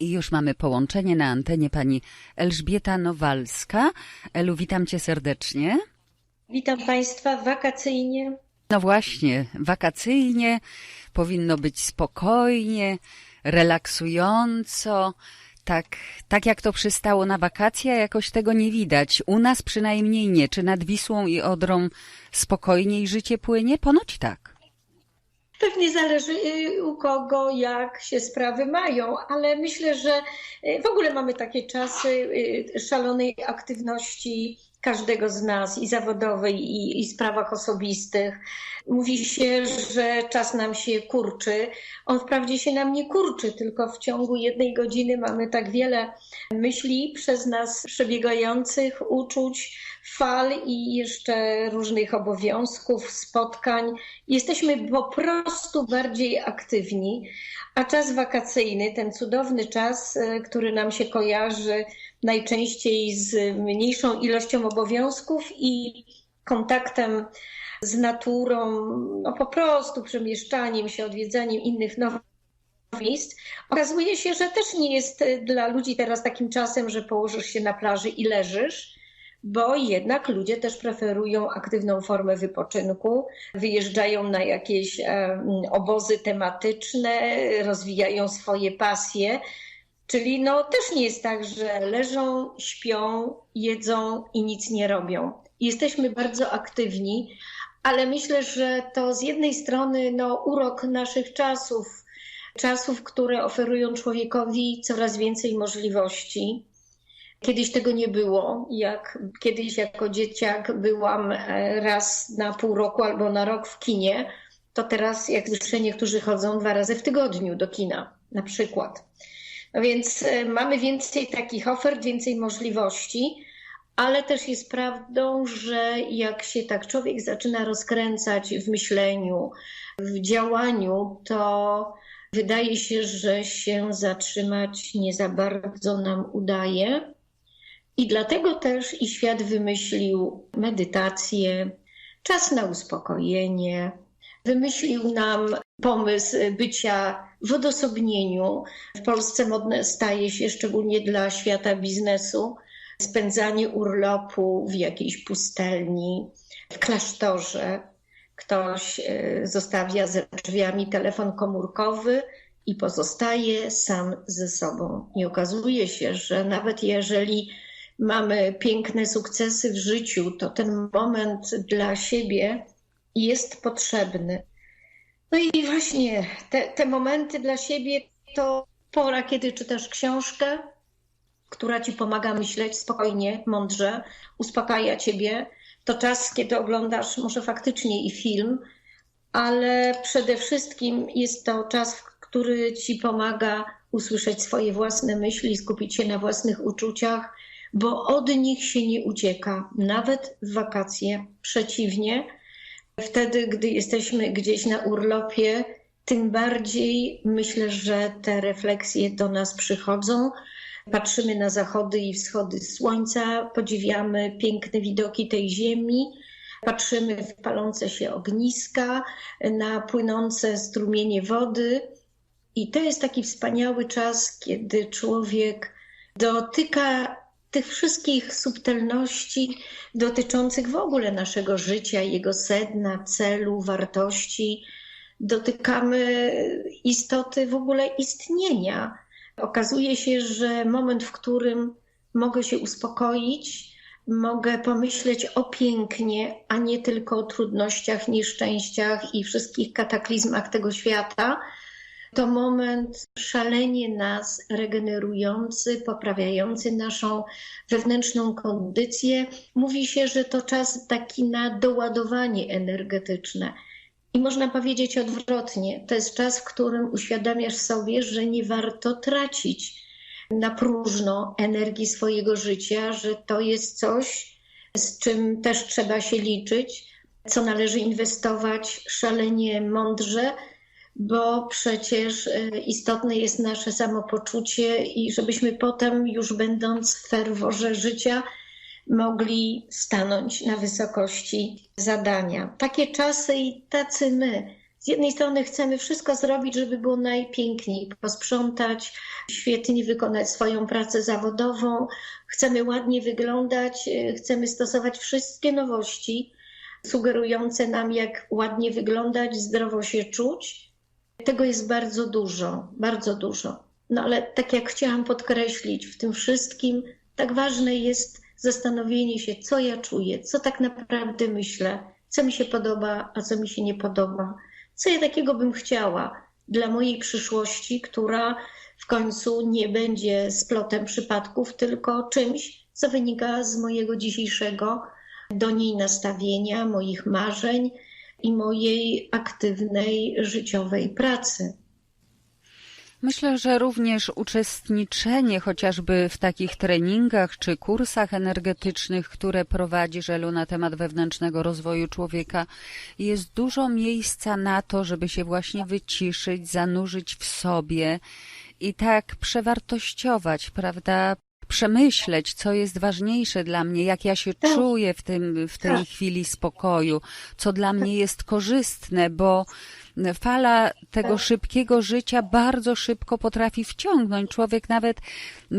I już mamy połączenie na antenie pani Elżbieta Nowalska. Elu, witam cię serdecznie. Witam Państwa wakacyjnie. No właśnie, wakacyjnie, powinno być spokojnie, relaksująco, tak, tak jak to przystało na wakacje, jakoś tego nie widać. U nas przynajmniej nie. Czy nad Wisłą i Odrą spokojniej życie płynie? Ponoć tak. Pewnie zależy y, u kogo, jak się sprawy mają, ale myślę, że y, w ogóle mamy takie czasy y, szalonej aktywności każdego z nas i zawodowej, i, i sprawach osobistych. Mówi się, że czas nam się kurczy. On wprawdzie się nam nie kurczy, tylko w ciągu jednej godziny mamy tak wiele myśli przez nas przebiegających, uczuć, fal i jeszcze różnych obowiązków, spotkań. Jesteśmy po prostu bardziej aktywni, a czas wakacyjny, ten cudowny czas, e, który nam się kojarzy najczęściej z mniejszą ilością obowiązków i kontaktem z naturą, no po prostu przemieszczaniem się, odwiedzaniem innych nowych miejsc. Okazuje się, że też nie jest dla ludzi teraz takim czasem, że położysz się na plaży i leżysz, bo jednak ludzie też preferują aktywną formę wypoczynku, wyjeżdżają na jakieś obozy tematyczne, rozwijają swoje pasje. Czyli no też nie jest tak, że leżą, śpią, jedzą i nic nie robią. Jesteśmy bardzo aktywni, ale myślę, że to z jednej strony no, urok naszych czasów, czasów, które oferują człowiekowi coraz więcej możliwości. Kiedyś tego nie było. Jak kiedyś jako dzieciak byłam e, raz na pół roku albo na rok w kinie, to teraz, jak słyszę, niektórzy chodzą dwa razy w tygodniu do kina, na przykład. No więc e, mamy więcej takich ofert, więcej możliwości, ale też jest prawdą, że jak się tak człowiek zaczyna rozkręcać w myśleniu, w działaniu, to wydaje się, że się zatrzymać nie za bardzo nam udaje. I dlatego też i świat wymyślił medytację, czas na uspokojenie, wymyślił nam pomysł bycia w odosobnieniu. W Polsce modne staje się, szczególnie dla świata biznesu, spędzanie urlopu w jakiejś pustelni, w klasztorze. Ktoś e, zostawia za drzwiami telefon komórkowy i pozostaje sam ze sobą. I okazuje się, że nawet jeżeli mamy piękne sukcesy w życiu, to ten moment dla siebie jest potrzebny. No i właśnie te, te momenty dla siebie to pora, kiedy czytasz książkę, która ci pomaga myśleć spokojnie, mądrze, uspokaja ciebie. To czas, kiedy oglądasz może faktycznie i film, ale przede wszystkim jest to czas, który ci pomaga usłyszeć swoje własne myśli, skupić się na własnych uczuciach, bo od nich się nie ucieka, nawet w wakacje. Przeciwnie, wtedy, gdy jesteśmy gdzieś na urlopie, tym bardziej myślę, że te refleksje do nas przychodzą. Patrzymy na zachody i wschody słońca, podziwiamy piękne widoki tej ziemi, patrzymy w palące się ogniska, na płynące strumienie wody. I to jest taki wspaniały czas, kiedy człowiek dotyka tych wszystkich subtelności dotyczących w ogóle naszego życia, jego sedna, celu, wartości. Dotykamy istoty w ogóle istnienia. Okazuje się, że moment, w którym mogę się uspokoić, mogę pomyśleć o pięknie, a nie tylko o trudnościach, nieszczęściach i wszystkich kataklizmach tego świata, to moment szalenie nas regenerujący, poprawiający naszą wewnętrzną kondycję. Mówi się, że to czas taki na doładowanie energetyczne. I można powiedzieć odwrotnie, to jest czas, w którym uświadamiasz sobie, że nie warto tracić na próżno energii swojego życia, że to jest coś, z czym też trzeba się liczyć, co należy inwestować szalenie mądrze, bo przecież e, istotne jest nasze samopoczucie i żebyśmy potem, już będąc w ferworze życia, mogli stanąć na wysokości zadania. Takie czasy i tacy my z jednej strony chcemy wszystko zrobić, żeby było najpiękniej, posprzątać, świetnie wykonać swoją pracę zawodową, chcemy ładnie wyglądać, e, chcemy stosować wszystkie nowości sugerujące nam, jak ładnie wyglądać, zdrowo się czuć. Tego jest bardzo dużo, bardzo dużo. No ale tak jak chciałam podkreślić, w tym wszystkim tak ważne jest zastanowienie się, co ja czuję, co tak naprawdę myślę, co mi się podoba, a co mi się nie podoba, co ja takiego bym chciała dla mojej przyszłości, która w końcu nie będzie splotem przypadków, tylko czymś, co wynika z mojego dzisiejszego do niej nastawienia, moich marzeń i mojej aktywnej życiowej pracy. Myślę, że również uczestniczenie chociażby w takich treningach czy kursach energetycznych, które prowadzi Żelu na temat wewnętrznego rozwoju człowieka, jest dużo miejsca na to, żeby się właśnie wyciszyć, zanurzyć w sobie i tak przewartościować, prawda? Przemyśleć, co jest ważniejsze dla mnie, jak ja się Tak. czuję w, tym, w tej Tak. chwili spokoju, co dla mnie jest korzystne, bo fala tego Tak. szybkiego życia bardzo szybko potrafi wciągnąć. Człowiek nawet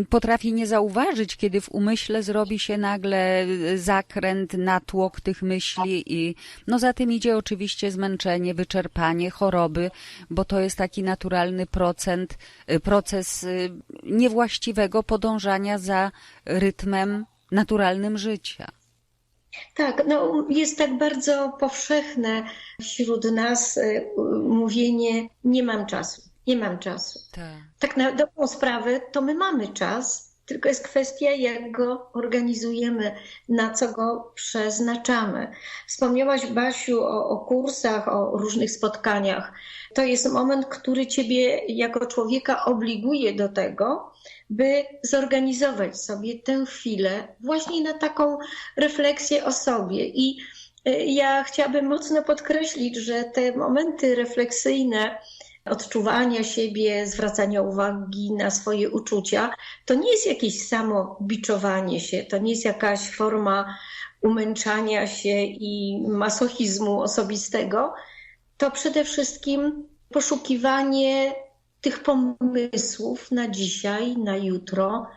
potrafi nie zauważyć, kiedy w umyśle zrobi się nagle zakręt, natłok tych myśli i no za tym idzie oczywiście zmęczenie, wyczerpanie, choroby, bo to jest taki naturalny procent, proces y, niewłaściwego podążania za rytmem naturalnym życia. Tak, no jest tak bardzo powszechne wśród nas y, mówienie nie mam czasu, nie mam czasu. Tak. Tak na dobrą sprawę to my mamy czas, tylko jest kwestia jak go organizujemy, na co go przeznaczamy. Wspomniałaś Basiu o, o kursach, o różnych spotkaniach. To jest moment, który ciebie jako człowieka obliguje do tego, by zorganizować sobie tę chwilę właśnie na taką refleksję o sobie. I y, ja chciałabym mocno podkreślić, że te momenty refleksyjne, odczuwania siebie, zwracania uwagi na swoje uczucia, to nie jest jakieś samo biczowanie się, to nie jest jakaś forma umęczania się i masochizmu osobistego. To przede wszystkim poszukiwanie tych pomysłów na dzisiaj, na jutro,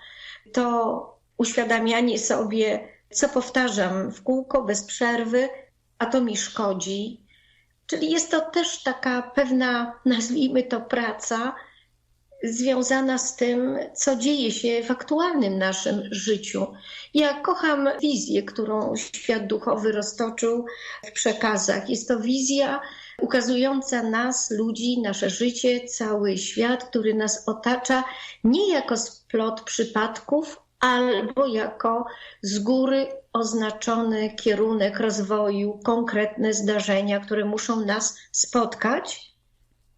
to uświadamianie sobie, co powtarzam w kółko, bez przerwy, a to mi szkodzi. Czyli jest to też taka pewna, nazwijmy to, praca związana z tym, co dzieje się w aktualnym naszym życiu. Ja kocham wizję, którą świat duchowy roztoczył w przekazach. Jest to wizja ukazująca nas, ludzi, nasze życie, cały świat, który nas otacza, nie jako splot przypadków, albo jako z góry oznaczony kierunek rozwoju, konkretne zdarzenia, które muszą nas spotkać,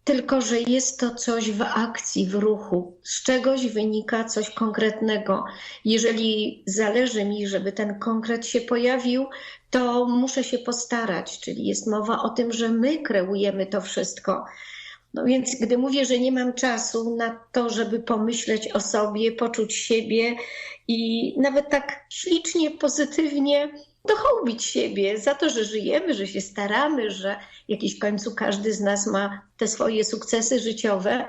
tylko że jest to coś w akcji, w ruchu. Z czegoś wynika coś konkretnego. Jeżeli zależy mi, żeby ten konkret się pojawił, to muszę się postarać, czyli jest mowa o tym, że my kreujemy to wszystko. No więc, gdy mówię, że nie mam czasu na to, żeby pomyśleć o sobie, poczuć siebie i nawet tak ślicznie, pozytywnie dochołbić siebie za to, że żyjemy, że się staramy, że jakiś w końcu każdy z nas ma te swoje sukcesy życiowe,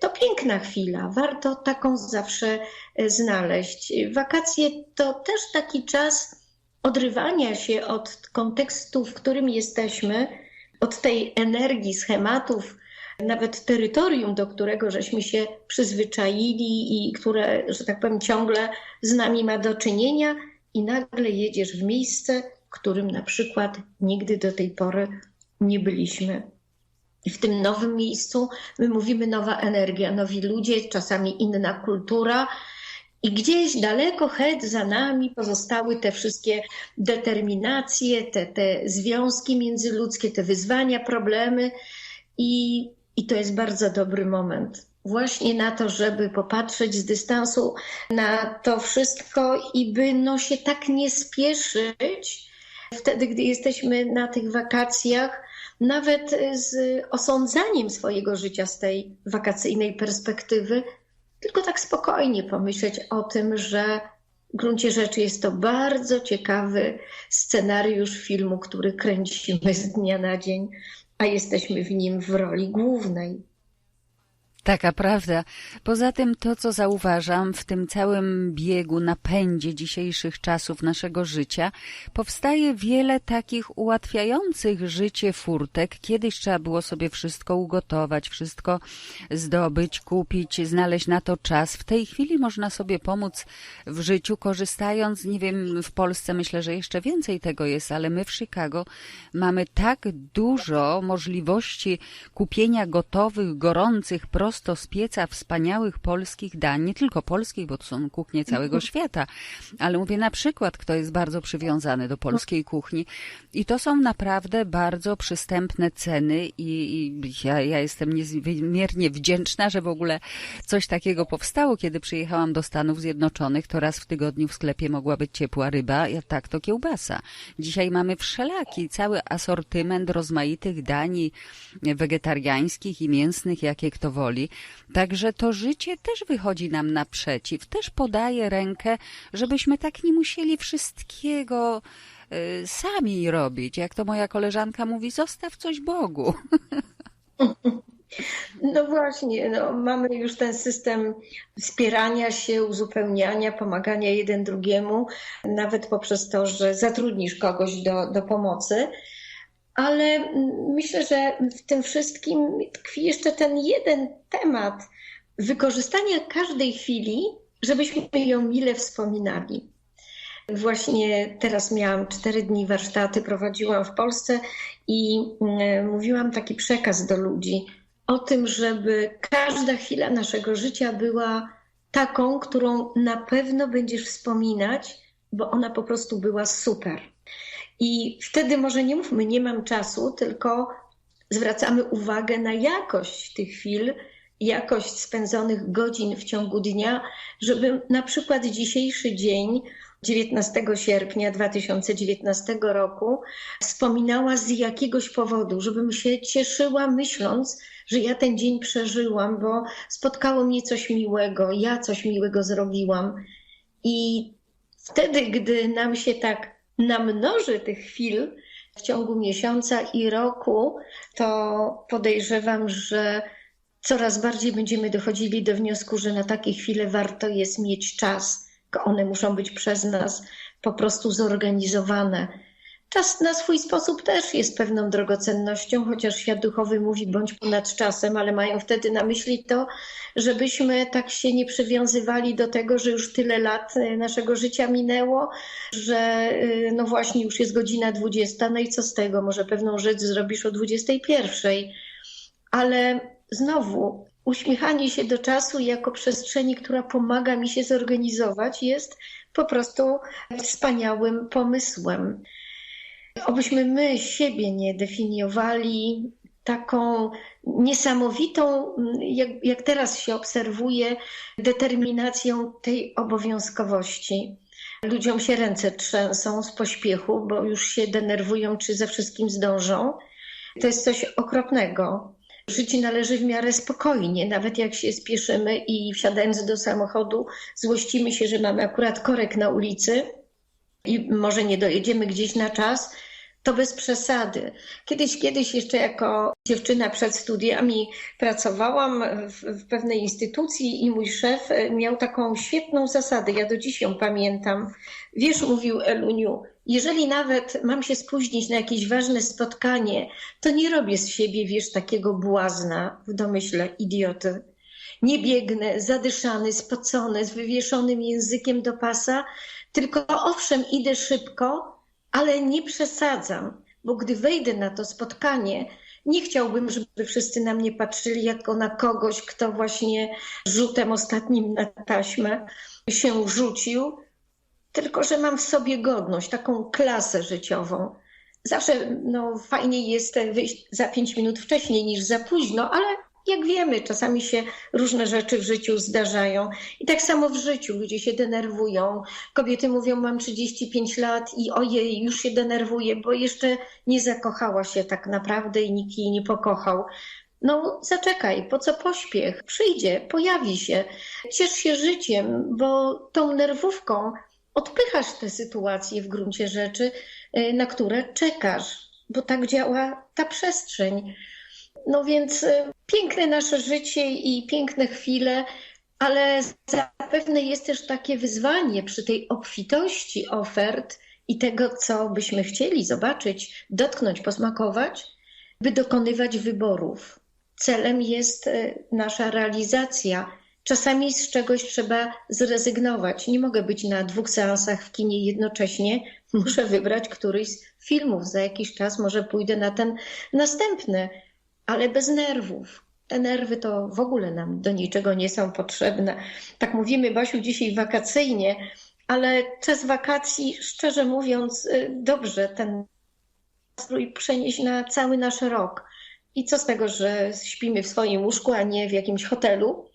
to piękna chwila. Warto taką zawsze e, znaleźć. Wakacje to też taki czas odrywania się od kontekstu, w którym jesteśmy, od tej energii, schematów, nawet terytorium, do którego żeśmy się przyzwyczaili i które, że tak powiem, ciągle z nami ma do czynienia, i nagle jedziesz w miejsce, w którym na przykład nigdy do tej pory nie byliśmy. I w tym nowym miejscu my mówimy nowa energia, nowi ludzie, czasami inna kultura. I gdzieś daleko het za nami pozostały te wszystkie determinacje, te, te związki międzyludzkie, te wyzwania, problemy. I, I to jest bardzo dobry moment właśnie na to, żeby popatrzeć z dystansu na to wszystko i by no się tak nie spieszyć wtedy, gdy jesteśmy na tych wakacjach, nawet z osądzaniem swojego życia z tej wakacyjnej perspektywy, tylko tak spokojnie pomyśleć o tym, że w gruncie rzeczy jest to bardzo ciekawy scenariusz filmu, który kręcimy z dnia na dzień a jesteśmy w nim w roli głównej. Taka prawda. Poza tym to, co zauważam w tym całym biegu, napędzie dzisiejszych czasów naszego życia, powstaje wiele takich ułatwiających życie furtek. Kiedyś trzeba było sobie wszystko ugotować, wszystko zdobyć, kupić, znaleźć na to czas. W tej chwili można sobie pomóc w życiu, korzystając, nie wiem, w Polsce myślę, że jeszcze więcej tego jest, ale my w Chicago mamy tak dużo możliwości kupienia gotowych, gorących, prosto z pieca wspaniałych polskich dań, nie tylko polskich, bo to są kuchnie całego świata, ale mówię na przykład, kto jest bardzo przywiązany do polskiej kuchni i to są naprawdę bardzo przystępne ceny i, i ja, ja jestem niezmiernie wdzięczna, że w ogóle coś takiego powstało. Kiedy przyjechałam do Stanów Zjednoczonych, to raz w tygodniu w sklepie mogła być ciepła ryba, a tak to kiełbasa. Dzisiaj mamy wszelaki, cały asortyment rozmaitych dań wegetariańskich i mięsnych, jakie kto woli. Także to życie też wychodzi nam naprzeciw, też podaje rękę, żebyśmy tak nie musieli wszystkiego y, sami robić. Jak to moja koleżanka mówi, zostaw coś Bogu. No właśnie, no, mamy już ten system wspierania się, uzupełniania, pomagania jeden drugiemu, nawet poprzez to, że zatrudnisz kogoś do, do pomocy. Ale myślę, że w tym wszystkim tkwi jeszcze ten jeden temat wykorzystania każdej chwili, żebyśmy ją mile wspominali. Właśnie teraz miałam cztery dni warsztaty, prowadziłam w Polsce i mm, mówiłam taki przekaz do ludzi o tym, żeby każda chwila naszego życia była taką, którą na pewno będziesz wspominać, bo ona po prostu była super. I wtedy może nie mówmy, nie mam czasu, tylko zwracamy uwagę na jakość tych chwil, jakość spędzonych godzin w ciągu dnia, żeby na przykład dzisiejszy dzień, 19 sierpnia 2019 roku, wspominała z jakiegoś powodu, żebym się cieszyła, myśląc, że ja ten dzień przeżyłam, bo spotkało mnie coś miłego, ja coś miłego zrobiłam. I wtedy, gdy nam się tak namnoży tych chwil w ciągu miesiąca i roku, to podejrzewam, że coraz bardziej będziemy dochodzili do wniosku, że na takie chwile warto jest mieć czas. One muszą być przez nas po prostu zorganizowane. Czas na swój sposób też jest pewną drogocennością, chociaż świat duchowy mówi bądź ponad czasem, ale mają wtedy na myśli to, żebyśmy tak się nie przywiązywali do tego, że już tyle lat e, naszego życia minęło, że e, no właśnie już jest godzina 20, no i co z tego, może pewną rzecz zrobisz o 21. Ale znowu, uśmiechanie się do czasu jako przestrzeni, która pomaga mi się zorganizować, jest po prostu wspaniałym pomysłem. Obyśmy my siebie nie definiowali taką niesamowitą, jak, jak teraz się obserwuje, determinacją tej obowiązkowości. Ludziom się ręce trzęsą z pośpiechu, bo już się denerwują, czy ze wszystkim zdążą. To jest coś okropnego. Żyć należy w miarę spokojnie, nawet jak się spieszymy i wsiadając do samochodu, złościmy się, że mamy akurat korek na ulicy i może nie dojedziemy gdzieś na czas, to bez przesady. Kiedyś, kiedyś jeszcze jako dziewczyna przed studiami pracowałam w, w, pewnej instytucji i mój szef miał taką świetną zasadę, ja do dziś ją pamiętam. Wiesz, mówił Eluniu, jeżeli nawet mam się spóźnić na jakieś ważne spotkanie, to nie robię z siebie, wiesz, takiego błazna w domyśle idioty. Nie biegnę zadyszany, spocony, z wywieszonym językiem do pasa, tylko owszem, idę szybko, ale nie przesadzam, bo gdy wejdę na to spotkanie, nie chciałbym, żeby wszyscy na mnie patrzyli jako na kogoś, kto właśnie rzutem ostatnim na taśmę się rzucił, tylko że mam w sobie godność, taką klasę życiową. Zawsze no, fajniej jest wyjść za pięć minut wcześniej niż za późno, ale jak wiemy, czasami się różne rzeczy w życiu zdarzają. I tak samo w życiu ludzie się denerwują. Kobiety mówią, mam 35 lat i ojej, już się denerwuję, bo jeszcze nie zakochała się tak naprawdę i nikt jej nie pokochał. No, zaczekaj, po co pośpiech? Przyjdzie, pojawi się. Ciesz się życiem, bo tą nerwówką odpychasz te sytuacje w gruncie rzeczy, y, na które czekasz. bo tak działa ta przestrzeń. No więc y, piękne nasze życie i piękne chwile, ale zapewne jest też takie wyzwanie przy tej obfitości ofert i tego, co byśmy chcieli zobaczyć, dotknąć, posmakować, by dokonywać wyborów. Celem jest y, nasza realizacja. Czasami z czegoś trzeba zrezygnować. Nie mogę być na dwóch seansach w kinie jednocześnie. Muszę wybrać któryś z filmów. Za jakiś czas może pójdę na ten następny, ale bez nerwów. Te nerwy to w ogóle nam do niczego nie są potrzebne. Tak mówimy, Basiu, dzisiaj wakacyjnie, ale czas wakacji, szczerze mówiąc, y, dobrze ten nastrój przenieść na cały nasz rok. I co z tego, że śpimy w swoim łóżku, a nie w jakimś hotelu?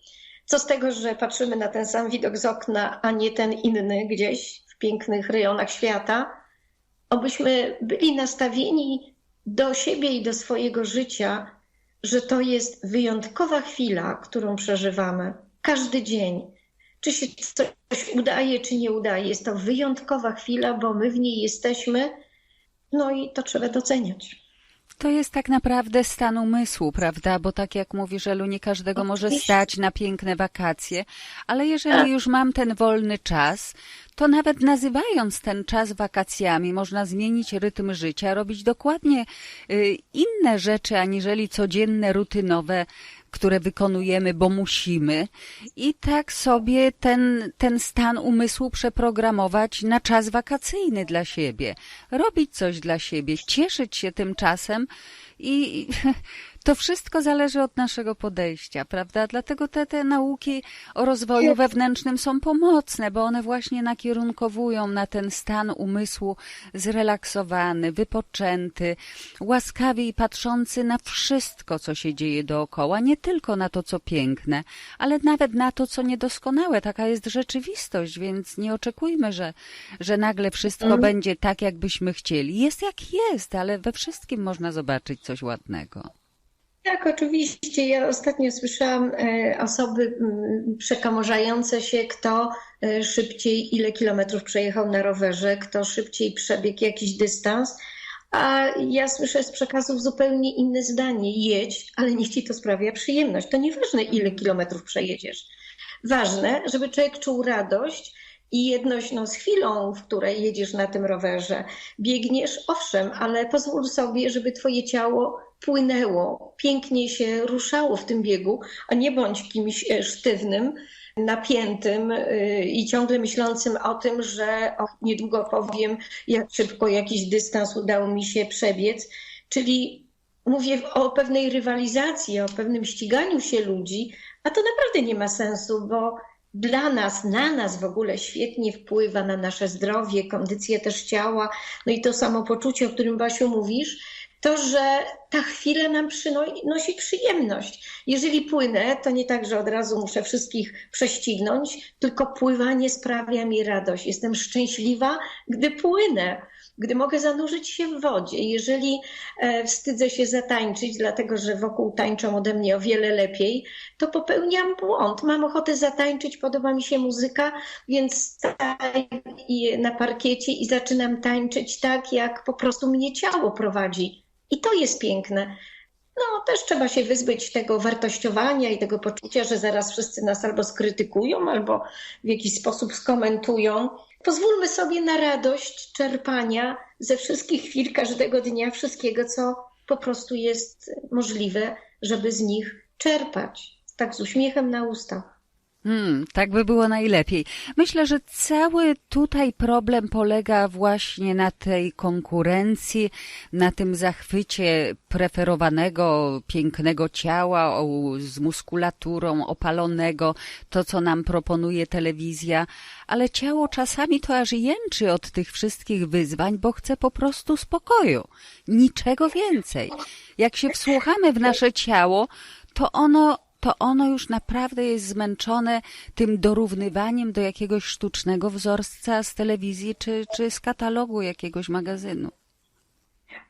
Co z tego, że patrzymy na ten sam widok z okna, a nie ten inny gdzieś w pięknych rejonach świata? Obyśmy byli nastawieni do siebie i do swojego życia, że to jest wyjątkowa chwila, którą przeżywamy każdy dzień. Czy się coś udaje, czy nie udaje, jest to wyjątkowa chwila, bo my w niej jesteśmy, no i to trzeba doceniać. To jest tak naprawdę stan umysłu, prawda? Bo tak jak mówi Żelu, nie każdego może stać na piękne wakacje, ale jeżeli Tak. już mam ten wolny czas, to nawet nazywając ten czas wakacjami, można zmienić rytm życia, robić dokładnie y, inne rzeczy, aniżeli codzienne, rutynowe, które wykonujemy, bo musimy. I tak sobie ten, ten stan umysłu przeprogramować na czas wakacyjny dla siebie. Robić coś dla siebie, cieszyć się tym czasem i to wszystko zależy od naszego podejścia, prawda? Dlatego te, te nauki o rozwoju wewnętrznym są pomocne, bo one właśnie nakierunkowują na ten stan umysłu zrelaksowany, wypoczęty, łaskawiej patrzący na wszystko, co się dzieje dookoła, nie tylko na to, co piękne, ale nawet na to, co niedoskonałe. Taka jest rzeczywistość, więc nie oczekujmy, że, że nagle wszystko Mhm. będzie tak, jakbyśmy chcieli. Jest jak jest, ale we wszystkim można zobaczyć coś ładnego. Tak, oczywiście. Ja ostatnio słyszałam e, osoby mm, przekamorzające się, kto e, szybciej, ile kilometrów przejechał na rowerze, kto szybciej przebiegł jakiś dystans. A ja słyszę z przekazów zupełnie inne zdanie. Jedź, ale niech ci to sprawia przyjemność. To nieważne, ile kilometrów przejedziesz. Ważne, żeby człowiek czuł radość i jedność no, z chwilą, w której jedziesz na tym rowerze. Biegniesz, owszem, ale pozwól sobie, żeby twoje ciało płynęło, pięknie się ruszało w tym biegu, a nie bądź kimś e, sztywnym, napiętym y, i ciągle myślącym o tym, że o, niedługo powiem, jak szybko jakiś dystans udało mi się przebiec. Czyli mówię o pewnej rywalizacji, o pewnym ściganiu się ludzi, a to naprawdę nie ma sensu, bo dla nas, na nas w ogóle świetnie wpływa na nasze zdrowie, kondycję też ciała, no i to samopoczucie, o którym Basiu mówisz, to, że ta chwila nam przynosi przyjemność. Jeżeli płynę, to nie tak, że od razu muszę wszystkich prześcignąć, tylko pływanie sprawia mi radość. Jestem szczęśliwa, gdy płynę, gdy mogę zanurzyć się w wodzie. Jeżeli e, wstydzę się zatańczyć, dlatego że wokół tańczą ode mnie o wiele lepiej, to popełniam błąd. Mam ochotę zatańczyć, podoba mi się muzyka, więc staję na parkiecie i zaczynam tańczyć tak, jak po prostu mnie ciało prowadzi. I to jest piękne. No, też trzeba się wyzbyć tego wartościowania i tego poczucia, że zaraz wszyscy nas albo skrytykują, albo w jakiś sposób skomentują. Pozwólmy sobie na radość czerpania ze wszystkich chwil każdego dnia, wszystkiego, co po prostu jest możliwe, żeby z nich czerpać. Tak z uśmiechem na ustach. Hmm, tak by było najlepiej. Myślę, że cały tutaj problem polega właśnie na tej konkurencji, na tym zachwycie preferowanego, pięknego ciała o, z muskulaturą opalonego, to co nam proponuje telewizja, ale ciało czasami to aż jęczy od tych wszystkich wyzwań, bo chce po prostu spokoju. Niczego więcej. Jak się wsłuchamy w nasze ciało, to ono to ono już naprawdę jest zmęczone tym dorównywaniem do jakiegoś sztucznego wzorca z telewizji czy, czy z katalogu jakiegoś magazynu.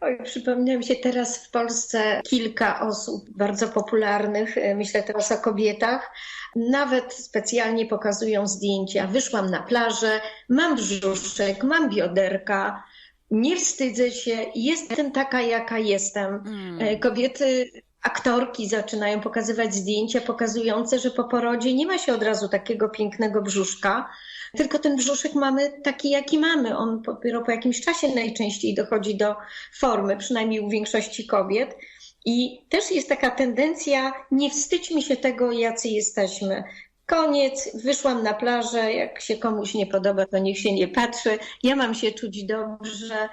Oj, przypomina mi się teraz w Polsce kilka osób bardzo popularnych, e, myślę teraz o kobietach, nawet specjalnie pokazują zdjęcia. Wyszłam na plażę, mam brzuszek, mam bioderka, nie wstydzę się, jestem taka, jaka jestem. Mm. E, Kobiety, aktorki zaczynają pokazywać zdjęcia pokazujące, że po porodzie nie ma się od razu takiego pięknego brzuszka, tylko ten brzuszek mamy taki, jaki mamy. On dopiero po jakimś czasie najczęściej dochodzi do formy, przynajmniej u większości kobiet. I też jest taka tendencja, nie wstydźmy się tego, jacy jesteśmy. Koniec, wyszłam na plażę, jak się komuś nie podoba, to niech się nie patrzy. Ja mam się czuć dobrze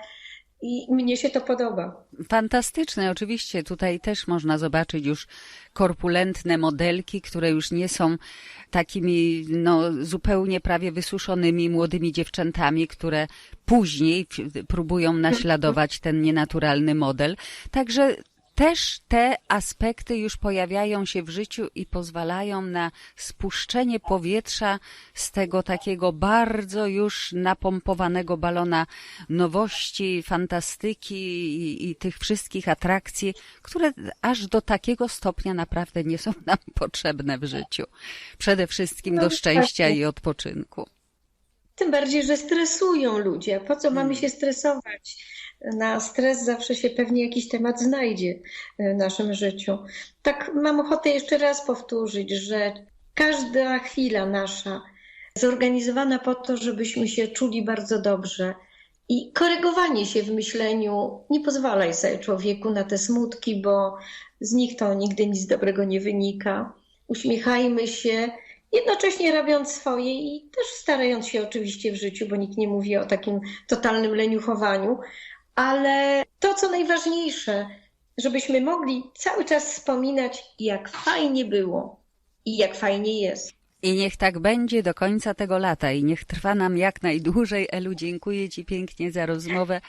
i mnie się to podoba. Fantastyczne, oczywiście. Tutaj też można zobaczyć już korpulentne modelki, które już nie są takimi no, zupełnie prawie wysuszonymi młodymi dziewczętami, które później próbują naśladować ten nienaturalny model. Także też te aspekty już pojawiają się w życiu i pozwalają na spuszczenie powietrza z tego takiego bardzo już napompowanego balona nowości, fantastyki i, i tych wszystkich atrakcji, które aż do takiego stopnia naprawdę nie są nam potrzebne w życiu. Przede wszystkim do No, szczęścia właśnie. i odpoczynku. Tym bardziej, że stresują ludzie. Po co mamy Mm. się stresować? Na stres zawsze się pewnie jakiś temat znajdzie w naszym życiu. Tak mam ochotę jeszcze raz powtórzyć, że każda chwila nasza zorganizowana po to, żebyśmy się czuli bardzo dobrze. I korygowanie się w myśleniu nie pozwalaj sobie człowieku na te smutki, bo z nich to nigdy nic dobrego nie wynika. Uśmiechajmy się, jednocześnie robiąc swoje i też starając się oczywiście w życiu, bo nikt nie mówi o takim totalnym leniuchowaniu, ale to, co najważniejsze, żebyśmy mogli cały czas wspominać, jak fajnie było i jak fajnie jest. I niech tak będzie do końca tego lata i niech trwa nam jak najdłużej. Elu, dziękuję Ci pięknie za rozmowę.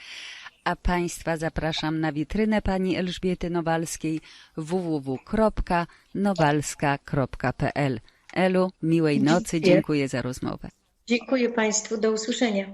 A Państwa zapraszam na witrynę pani Elżbiety Nowalskiej www.nowalska.pl. Elu, miłej nocy, Dziękuję. za rozmowę. Dziękuję Państwu, do usłyszenia.